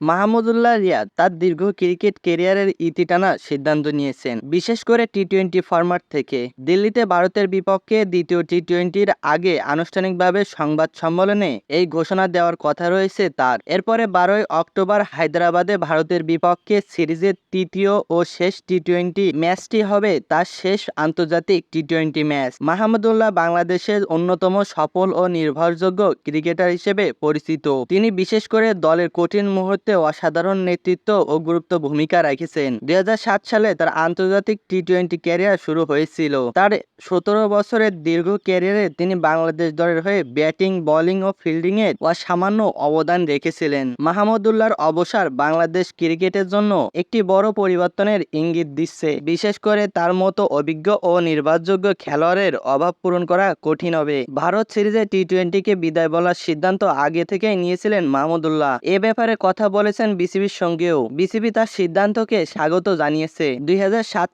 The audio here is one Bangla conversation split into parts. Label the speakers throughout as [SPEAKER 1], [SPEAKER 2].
[SPEAKER 1] মাহমুদুল্লাহ রিয়াদ তার দীর্ঘ ক্রিকেট কেরিয়ারের ইতি টানার সিদ্ধান্ত নিয়েছেন। বিশেষ করে টি টোয়েন্টি ফরম্যাট থেকে। দিল্লিতে ভারতের বিপক্ষে দ্বিতীয় টি টোয়েন্টির আগে আনুষ্ঠানিকভাবে সংবাদ সম্মেলনে এই ঘোষণা দেওয়ার কথা রয়েছে তার। এরপরে বারোই অক্টোবর হায়দ্রাবাদে ভারতের বিপক্ষে সিরিজের তৃতীয় ও শেষ টি টোয়েন্টি ম্যাচটি হবে তার শেষ আন্তর্জাতিক টি টোয়েন্টি ম্যাচ। মাহমুদুল্লাহ বাংলাদেশের অন্যতম সফল ও নির্ভরযোগ্য ক্রিকেটার হিসেবে পরিচিত। তিনি বিশেষ করে দলের কঠিন মুহূর্তে অসাধারণ নেতৃত্ব ও গুরুত্ব ভূমিকা রেখেছেন। দুই হাজার সাত সালে তার আন্তর্জাতিক টি টোয়েন্টি ক্যারিয়ার শুরু হয়েছিল। তার সতেরো বছরের দীর্ঘ ক্যারিয়ারে তিনি বাংলাদেশ দলের হয়ে ব্যাটিং, বোলিং ও ফিল্ডিংয়ে অসামান্য অবদান রেখেছিলেন। মাহমুদুল্লাহর অবসর বাংলাদেশ ক্রিকেটের জন্য একটি বড় পরিবর্তনের ইঙ্গিত দিচ্ছে। বিশেষ করে তার মতো অভিজ্ঞ ও নির্ভরযোগ্য খেলোয়াড়ের অভাব পূরণ করা কঠিন হবে। ভারত সিরিজে টি টোয়েন্টিকে বিদায় বলার সিদ্ধান্ত আগে থেকেই নিয়েছিলেন মাহমুদুল্লাহ এ ব্যাপারে কথা বলেছেন বিসিবির সঙ্গেও। বিসিবি তার সিদ্ধান্তকে স্বাগত জানিয়েছে। দুই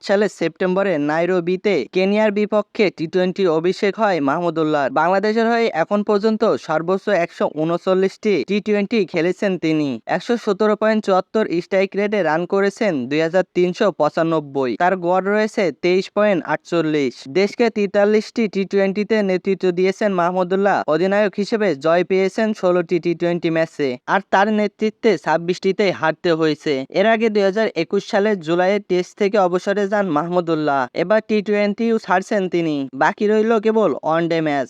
[SPEAKER 1] সালে সেপ্টেম্বরে নাইরোবিতে কেনিয়ার বিপক্ষে টি টোয়েন্টি অভিষেক হয় মাহমুদুল্লাহ বাংলাদেশের হয়ে এখন পর্যন্ত সর্বোচ্চ একশো উনচল্লিশটি টি টোয়েন্টি খেলেছেন তিনি। একশো সতেরো পয়েন্ট চুয়াত্তর স্ট্রাইক রেটে রান করেছেন দুই হাজার তিনশো পঁচানব্বই। তার গড় রয়েছে তেইশ পয়েন্ট আটচল্লিশ। দেশকে তেতাল্লিশটি টি টোয়েন্টিতে নেতৃত্ব দিয়েছেন মাহমুদুল্লাহ অধিনায়ক হিসেবে জয় পেয়েছেন ষোলোটি টি টোয়েন্টি ম্যাচে। আর তার নেতৃত্বে ছাব্বিশটিতে হারতে হয়েছে। এর আগে দুই সালে জুলাইয়ে টেস্ট থেকে অবসরে যান মাহমুদুল্লাহ এবার টি টোয়েন্টিও ছাড়ছেন তিনি। বাকি রইল কেবল ওয়ান ডে ম্যাচ।